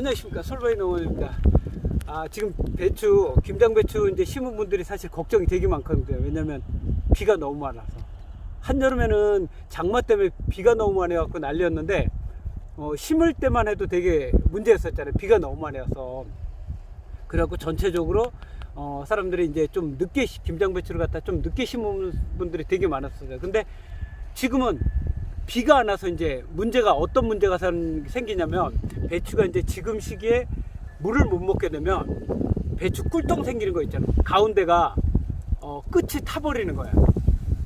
안녕하십니까 솔바이 농원입니다. 아 지금 배추 김장 배추 이제 심은 분들이 사실 걱정이 되게 많거든요. 왜냐면 비가 너무 많아서 한 여름에는 장마 때문에 비가 너무 많이 와갖고 난리였는데 어, 심을 때만 해도 되게 문제였었잖아요. 비가 너무 많이 와서 그래갖고 전체적으로 어, 사람들이 이제 좀 늦게 시- 김장 배추를 갖다 좀 늦게 심은 분들이 되게 많았어요. 근데 지금은 비가 안 와서 이제 문제가 어떤 문제가 생- 생기냐면 배추가 이제 지금 시기에 물을 못 먹게 되면 배추 꿀통 생기는 거 있잖아요. 가운데가 어, 끝이 타버리는 거야.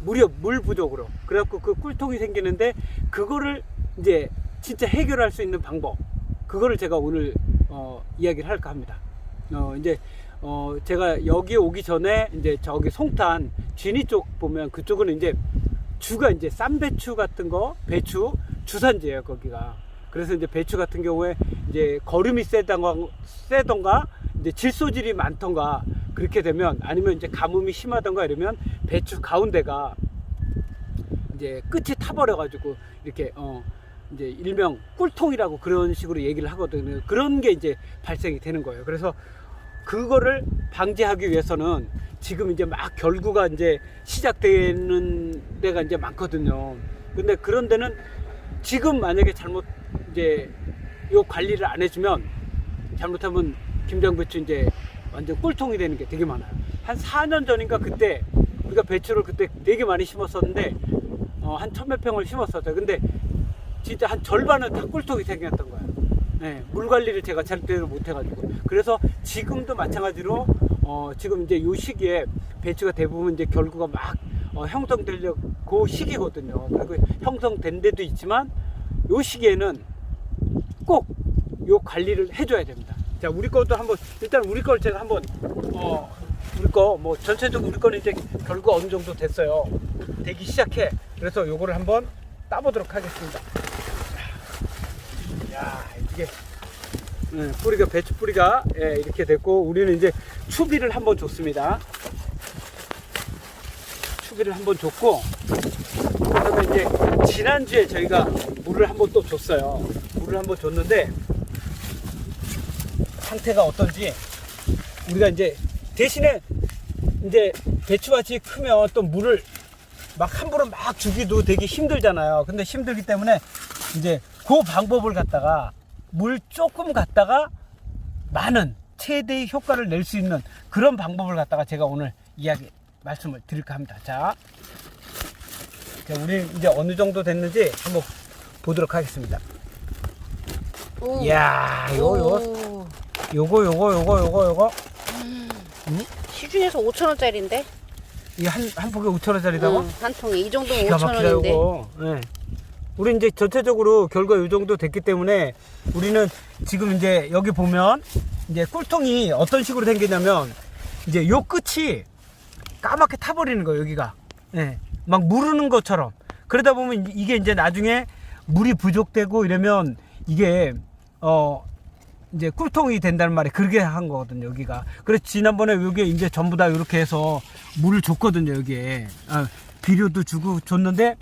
무려 물 부족으로. 그래갖고 그 꿀통이 생기는데 그거를 이제 진짜 해결할 수 있는 방법. 그거를 제가 오늘 어, 이야기를 할까 합니다. 어, 이제 어, 제가 여기 오기 전에 이제 저기 송탄 진이 쪽 보면 그쪽은 이제 주가 이제 쌈배추 같은 거, 배추 주산지예요 거기가. 그래서 이제 배추 같은 경우에 이제 거름이 세던가, 세던가 이제 질소질이 많던가 그렇게 되면 아니면 이제 가뭄이 심하던가 이러면 배추 가운데가 이제 끝이 타버려가지고 이렇게 어 이제 일명 꿀통이라고 그런 식으로 얘기를 하거든요. 그런 게 이제 발생이 되는 거예요. 그래서 그거를 방지하기 위해서는 지금 이제 막 결구가 이제 시작되는 데가 이제 많거든요. 근데 그런 데는 지금 만약에 잘못 이제 요 관리를 안 해주면 잘못하면 김장 배추 이제 완전 꿀통이 되는 게 되게 많아요. 한 4년 전인가 그때 우리가 배추를 그때 되게 많이 심었었는데 어, 한 천몇 평을 심었었어요. 근데 진짜 한 절반은 다 꿀통이 생겼던 거예요. 네, 물 관리를 제가 제대로 못 해가지고. 그래서 지금도 마찬가지로, 어, 지금 이제 요 시기에 배추가 대부분 이제 결구가 막 어, 형성되려고 그 시기거든요. 그리고 형성된 데도 있지만 요 시기에는 꼭 요 관리를 해줘야 됩니다. 자, 우리 것도 한번, 일단 우리 걸 제가 한번, 어, 우리 거, 뭐, 전체적으로 우리 거는 이제 결과 어느 정도 됐어요. 되기 시작해. 그래서 요거를 한번 따보도록 하겠습니다. 야, 이게 네, 뿌리가 배추 뿌리가 예, 이렇게 됐고 우리는 이제 추비를 한번 줬습니다. 추비를 한번 줬고 그다음에 이제 지난주에 저희가 물을 한번 또 줬어요. 물을 한번 줬는데 상태가 어떤지 우리가 이제 대신에 이제 배추밭이 크면 또 물을 막 함부로 막 주기도 되게 힘들잖아요. 근데 힘들기 때문에 이제 그 방법을 갖다가 물 조금 갖다가 많은 최대의 효과를 낼 수 있는 그런 방법을 갖다가 제가 오늘 이야기 말씀을 드릴까 합니다. 자, 자, 우리 이제 어느 정도 됐는지 한번 보도록 하겠습니다. 오. 이야, 요거 오. 요거 요거 요거 요거 요거 시중에서 5천 원짜리인데? 이 한 한 폭에 5천 원짜리다고? 응, 한 통에 이 정도면 기가 5천 막히다 원인데. 요거. 예. 우리 이제 전체적으로 결과 이 정도 됐기 때문에 우리는 지금 이제 여기 보면 이제 꿀통이 어떤 식으로 생기냐면 이제 요 끝이 까맣게 타버리는 거예요 여기가. 예. 막 무르는 것처럼. 그러다 보면 이게 이제 나중에 물이 부족되고 이러면 이게 어 이제 꿀통이 된다는 말이 그렇게 한 거거든요 여기가 그래서 지난번에 여기 이제 전부 다 이렇게 해서 물을 줬거든요 여기에 아, 비료도 주고 줬는데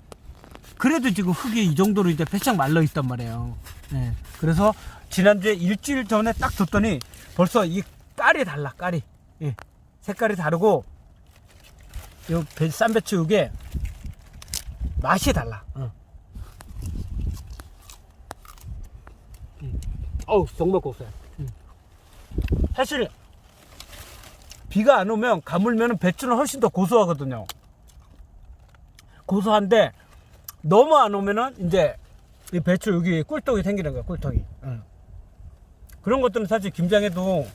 그래도 지금 흙이 이 정도로 이제 배창 말라 있단 말이에요 예. 그래서 지난주에 일주일 전에 딱 줬더니 벌써 이 깔이 달라 깔이 예. 색깔이 다르고 요 배- 쌈배추 이게 맛이 달라 어. 어우 정말 고소해. 음. 사실 비가 안 오면 가물면 배추는 훨씬 더 고소하거든요. 고소한데 너무 안 오면은 이제 이 배추 여기 꿀떡이 생기는 거야 꿀떡이. 응. 그런 것들은 사실 김장에도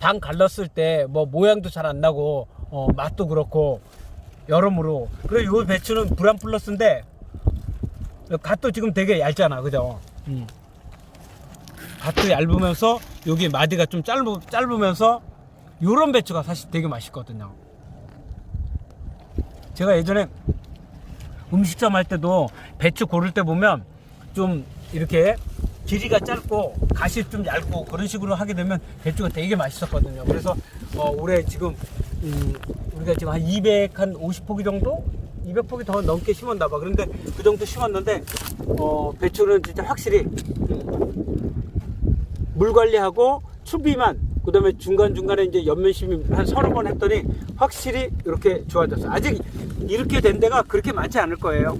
당 갈랐을 때 뭐 모양도 잘 안 나고 어, 맛도 그렇고 여러모로 그리고 이 배추는 브란 플러스인데 갓도 지금 되게 얇잖아 그죠? 음. 갓도 얇으면서 여기 마디가 좀 짧으, 짧으면서 요런 배추가 사실 되게 맛있거든요 제가 예전에 음식점 할 때도 배추 고를 때 보면 좀 이렇게 길이가 짧고 가시 좀 얇고 그런 식으로 하게 되면 배추가 되게 맛있었거든요 그래서 어, 올해 지금 음, 우리가 지금 한 200, 한 50포기 정도? 200포기 더 넘게 심었나 봐 그런데 그 정도 심었는데 어, 배추는 진짜 확실히 음, 물 관리하고 추비만 그 다음에 중간 중간에 이제 연면심이 한 서너 번 했더니 확실히 이렇게 좋아졌어요. 아직 이렇게 된 데가 그렇게 많지 않을 거예요.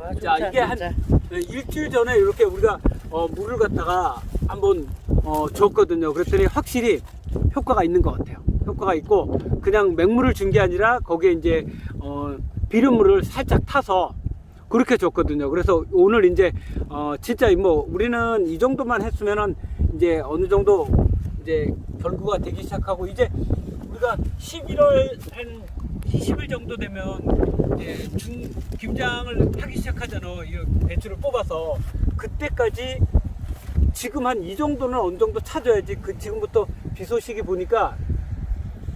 아, 자, 좋다, 이게 한 진짜. 네, 일주일 전에 이렇게 우리가 어, 물을 갖다가 한번 어, 줬거든요. 그랬더니 확실히 효과가 있는 것 같아요. 효과가 있고 그냥 맹물을 준 게 아니라 거기에 이제 어, 비눗물을 살짝 타서 그렇게 줬거든요. 그래서 오늘 이제 어, 진짜 뭐 우리는 이 정도만 했으면은 이제 어느 정도 이제 결구가 되기 시작하고 이제 우리가 11월 한 20일 정도 되면 이제 중 김장을 하기 시작하잖아. 이 배추를 뽑아서 그때까지 지금 한 이 정도는 어느 정도 찾아야지. 그 지금부터 비 소식이 보니까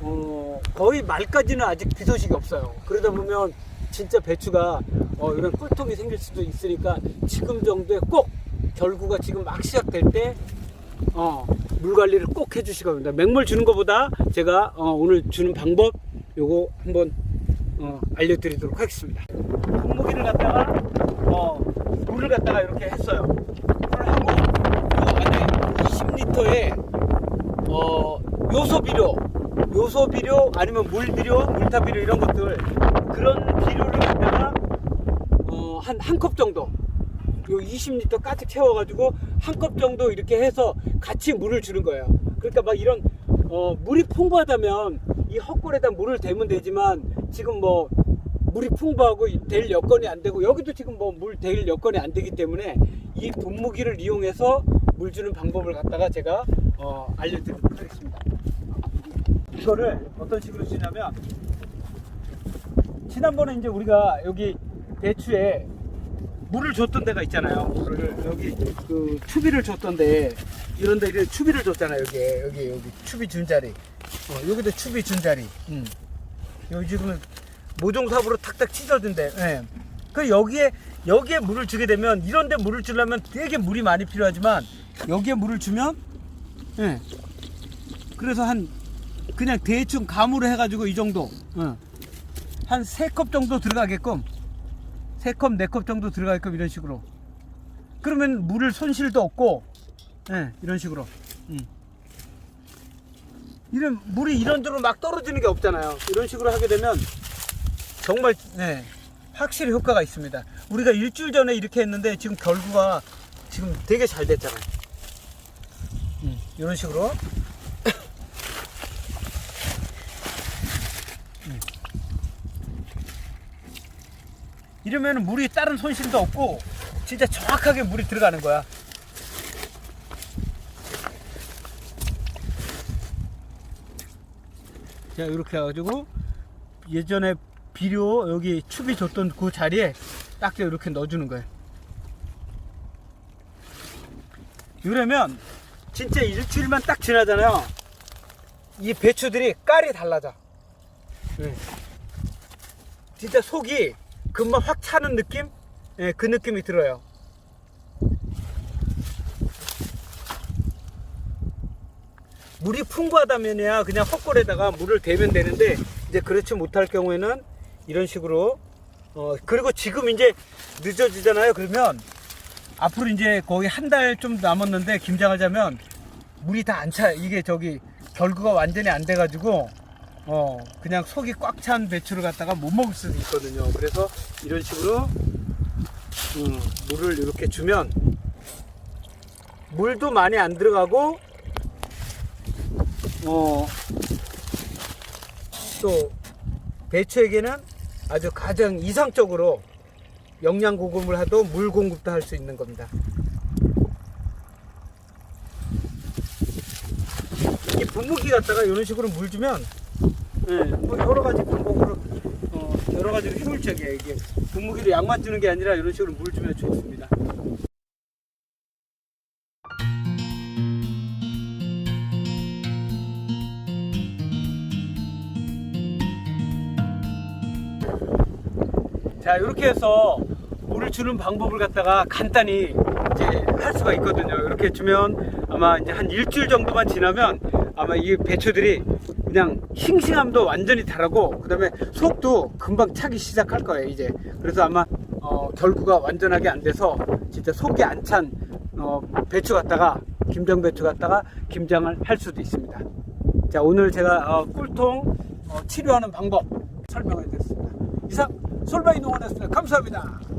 어 거의 말까지는 아직 비 소식이 없어요. 그러다 보면 진짜 배추가 어 이런 꿀통이 생길 수도 있으니까 지금 정도에 꼭 결구가 지금 막 시작될 때 어, 물 관리를 꼭 해주시기 바랍니다. 맹물 주는 것보다 제가 어, 오늘 주는 방법 요거 한번 어, 알려드리도록 하겠습니다. 분무기를 갖다가 어, 물을 갖다가 이렇게 했어요. 물을 하고 요 안에 20리터에 어, 요소 비료, 요소 비료 아니면 물 비료, 물타 비료 이런 것들 그런 비료를 한 한 컵 정도 요 20리터 가득 채워가지고 한 컵 정도 이렇게 해서 같이 물을 주는 거예요. 그러니까 막 이런 어, 물이 풍부하다면 이 헛골에다 물을 대면 되지만 지금 뭐 물이 풍부하고 될 여건이 안 되고 여기도 지금 뭐 물 될 여건이 안 되기 때문에 이 분무기를 이용해서 물 주는 방법을 갖다가 제가 어, 알려드리도록 하겠습니다. 이거를 어떤 식으로 쓰냐면 지난번에 이제 우리가 여기 배추에 물을 줬던 데가 있잖아요. 여기 그 추비를 줬던데 이런데 이런 추비를 줬잖아요. 여기 여기 여기 추비 준 자리. 어, 여기도 추비 준 자리. 음. 여기 지금은 모종삽으로 탁탁 찢어진대. 예. 그 여기에 여기에 물을 주게 되면 이런데 물을 주려면 되게 물이 많이 필요하지만 여기에 물을 주면 예. 그래서 한 그냥 대충 감으로 해가지고 이 정도 어. 한세 컵 정도 들어가게끔 세 컵, 네컵 정도 들어가게끔 이런 식으로. 그러면 물을 손실도 없고 예, 이런 식으로. 음. 이런 물이 이런저런 막 떨어지는 게 없잖아요. 이런 식으로 하게 되면 정말 예, 확실히 효과가 있습니다. 우리가 일주일 전에 이렇게 했는데 지금 결과가 지금 되게 잘 됐잖아요. 음, 이런 식으로 이러면 물이 다른 손실도 없고 진짜 정확하게 물이 들어가는 거야. 자 이렇게 해가지고 예전에 비료 여기 추비 줬던 그 자리에 딱 이렇게 넣어주는 거예요. 이러면 진짜 일주일만 딱 지나잖아요. 이 배추들이 깔이 달라져. 네. 진짜 속이 금방 확 차는 느낌? 예, 그 느낌이 들어요. 물이 풍부하다면야 그냥 헛골에다가 물을 대면 되는데 이제 그렇지 못할 경우에는 이런 식으로 어 그리고 지금 이제 늦어지잖아요. 그러면 앞으로 이제 거의 한 달 좀 남았는데 김장을 자면 물이 다 안 차. 이게 저기 결구가 완전히 안 돼가지고 어 그냥 속이 꽉 찬 배추를 갖다가 못 먹을 수도 있거든요. 그래서 이런 식으로 음, 물을 이렇게 주면 물도 많이 안 들어가고 어 또 배추에게는 아주 가장 이상적으로 영양 공급을 하도 물 공급도 할 수 있는 겁니다. 이 분무기 갖다가 이런 식으로 물 주면 예, 뭐 여러 가지 방법으로 어, 여러 가지로 효율적이에요. 이게 분무기로 약만 주는 게 아니라 이런 식으로 물 주면 좋습니다. 자 이렇게 해서 물을 주는 방법을 갖다가 간단히 이제 할 수가 있거든요 이렇게 주면 아마 이제 한 일주일 정도만 지나면 아마 이 배추들이 그냥 싱싱함도 완전히 다르고 그 다음에 속도 금방 차기 시작할 거예요 이제 그래서 아마 어, 결구가 완전하게 안 돼서 진짜 속이 안찬 어, 배추 갖다가 김장 배추 갖다가 김장을 할 수도 있습니다. 자 오늘 제가 어, 꿀통 어, 치료하는 방법 설명해 드렸습니다. 이상 솔바이 농원이었습니다. 감사합니다.